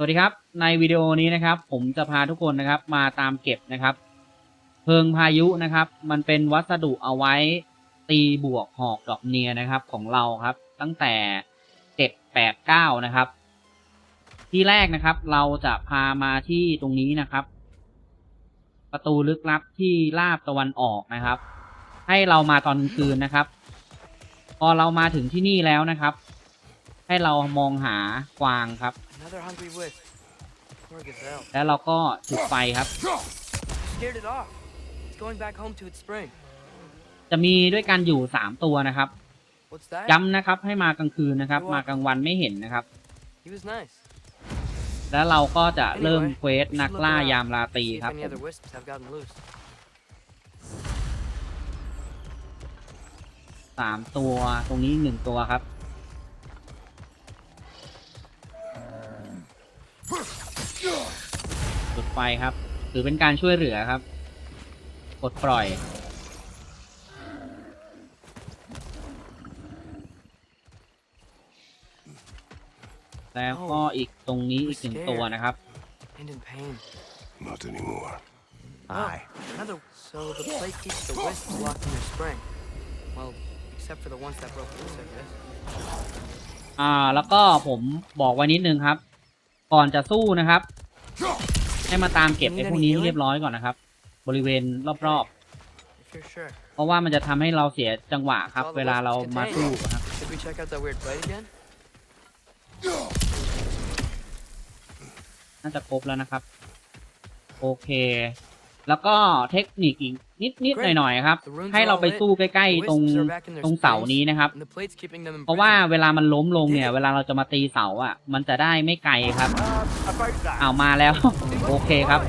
สวัสดีครับ ในวิดีโอนี้นะครับ ผมจะพาทุกคนนะครับมาตามเก็บนะครับ เพิงพายุนะครับ มันเป็นวัสดุเอาไว้ตีบวกหอกดอกเนียนะครับของเราครับ ตั้งแต่เจ็ดแปดเก้านะครับ ที่แรกนะครับ เราจะพามาที่ตรงนี้นะครับ ประตูลึกลับที่ลาบตะวันออกนะครับ ให้เรามาตอนคืนนะครับ พอเรามาถึงที่นี่แล้วนะครับ ให้เรามองหากวางครับ Another hungry wisp. Poor gazelle. แล้วเราก็จุดไฟครับ Scared it off. It's going back home to its spring. จะมีด้วยกันอยู่สามตัวนะครับ What's that? ย้ำนะครับให้มากลางคืนนะครับ มากลางวันไม่เห็นนะครับ He was nice. แล้วเราก็จะเริ่ม Anyway, เควส we should นัก look ล่า around, ยามราตรี See if ครับ any ผม other wisps have gotten loose. สามตัวตรงนี้หนึ่งตัวครับ ไฟครับถือเป็นการช่วยเหลือครับ กดปล่อย แล้วก็อีกตรงนี้อีกหนึ่งตัวนะครับ And in pain. Not anymore. Aye. Another. So the plate keeps the wisps locked in their spring. Well, except for the ones that broke loose, I guess. อ่า แล้วก็ผมบอกไว้นิดนึงครับ ก่อนจะสู้นะครับ ให้มาตามเก็บไอ้พวกนี้ให้เรียบร้อยก่อนนะครับ บริเวณรอบ If you're sure. ๆ เพราะว่ามันจะทำให้เราเสียจังหวะครับ เวลาเรามาสู้ครับ Should we check out that weird plate again? น่าจะครบแล้วนะครับ โอเค แล้วก็เทคนิคอีกนิดนิดหน่อยหน่อยๆครับ The rooms ให้ are เรา all ไป lit. สู้ใกล้ The ๆตรง wisps are back in their ตรงเสา springs, นี้นะครับ And the plate's keeping them เพราะว่า imprisoned. เวลามันล้มลงเนี่ย เวลาเราจะมาตีเสาอะ มันจะได้ไม่ไกลครับอ้าวมาแล้ว โอเคครับ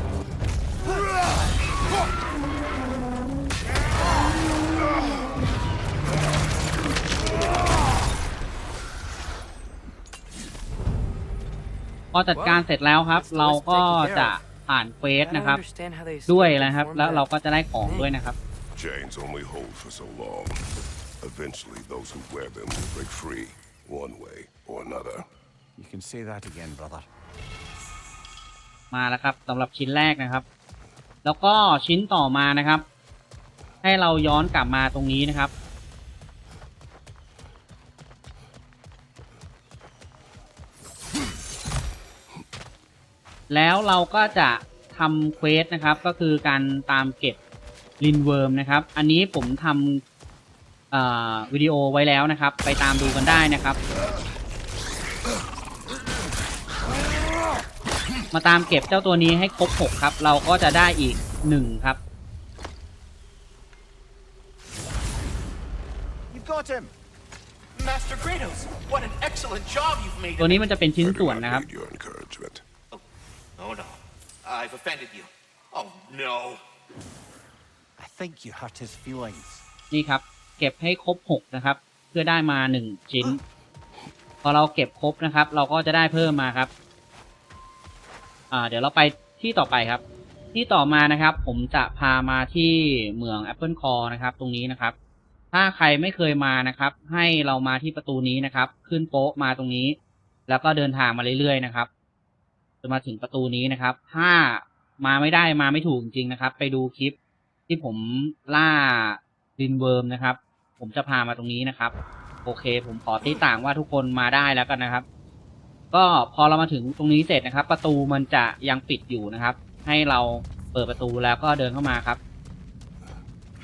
พอจัดการเสร็จแล้วครับ เราก็จะ ผ่านเควส I don't นะครับ understand how they ด้วย escaped นะครับ before แล้วเรา that. ก็จะได้ของด้วยนะครับ Chains only hold for so long. Eventually, those who wear them will break free, one way or another. You can say that again, brother. มาแล้วครับสำหรับชิ้นแรกนะครับ แล้วก็ชิ้นต่อมานะครับ ให้เราย้อนกลับมาตรงนี้นะครับ แล้วเราก็จะทำเควสนะครับ ก็คือการตามเก็บลินเวิร์มนะครับ อันนี้ผมทำเอ่อวิดีโอไว้แล้วนะครับ ไปตามดูกันได้นะครับ มาตามเก็บเจ้าตัวนี้ให้ครบ 6 ครับ เราก็จะได้อีก 1 ครับ You've got him! Master Kratos, what an excellent job you've made. ตัวนี้มันจะเป็นชิ้น I do ส่วน not นะครับ need your encouragement. Oh no, I've offended you. Oh no. I think you hurt his feelings. นี่ครับ เก็บให้ครบ 6 นะครับ เพื่อได้มา 1 ชิ้น พอเราเก็บครบนะครับ เราก็จะได้เพิ่มมาครับ อ่า เดี๋ยวเราไปที่ต่อไปครับ ที่ต่อมานะครับ ผมจะพามาที่เมือง Apple Core นะครับ ตรงนี้นะครับ ถ้าใครไม่เคยมานะครับ ให้เรามาที่ประตูนี้นะครับ ขึ้นโป๊ะมาตรงนี้ แล้วก็เดินทางมาเรื่อยๆนะครับ จะมาถึงประตูนี้นะครับ ถ้ามาไม่ได้มาไม่ถูกจริงๆนะครับ ไปดูคลิปที่ผมล่าดินเวิร์มนะครับ ผมจะพามาตรงนี้นะครับ โอเค ผมขอตีต่างว่าทุกคนมาได้แล้วกันนะครับ ก็พอเรามาถึงตรงนี้เสร็จนะครับ ประตูมันจะยังปิดอยู่นะครับ ให้เราเปิดประตูแล้วก็เดินเข้ามาครับ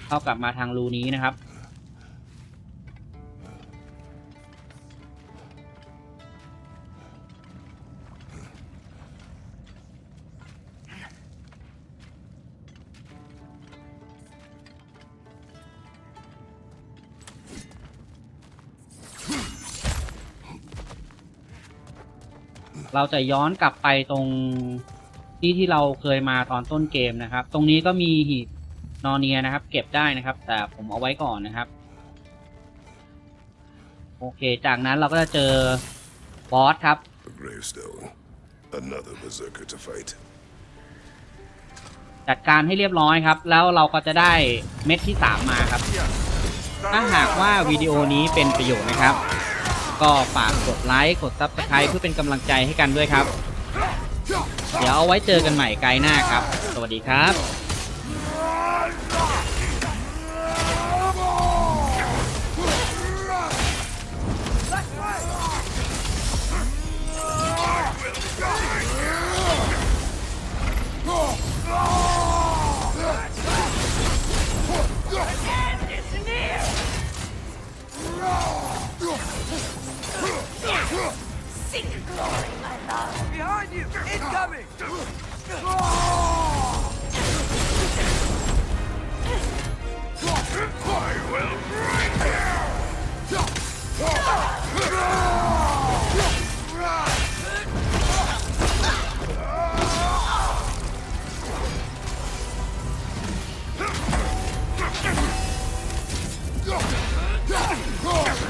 เข้ากลับมาทางรูนี้นะครับ เราจะย้อนกลับไปตรงที่ที่เราเคยมาตอนต้นเกมนะครับ ตรงนี้ก็มีหีบนอเนียนะครับ เก็บได้นะครับ แต่ผมเอาไว้ก่อนนะครับ โอเค จากนั้นเราก็จะเจอบอสครับ A gravestone. Another berserker to fight. จัดการให้เรียบร้อยครับ แล้วเราก็จะได้เม็ดที่ 3 มาครับ ถ้าหากว่าวิดีโอนี้เป็นประโยชน์นะครับ ก็ฝากกดไลค์กดซับสไคร b e เพื่อเป็นกำลังใจให้กันด้วยครับ เดี๋ยวเอาไว้เจอกันใหม่ไกลหน้าครับ สวัสดีครับ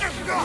And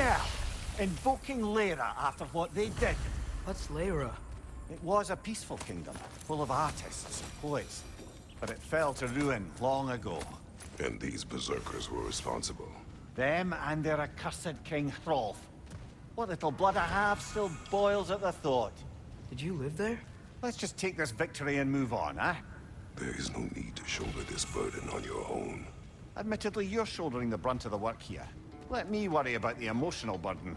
now, invoking Lyra after what they did. What's Lyra? It was a peaceful kingdom, full of artists and poets. But it fell to ruin long ago. And these berserkers were responsible. Them and their accursed King Hrolf. What little blood I have still boils at the thought. Did you live there? Let's just take this victory and move on, eh? There is no need to shoulder this burden on your own. Admittedly, you're shouldering the brunt of the work here. Let me worry about the emotional burden.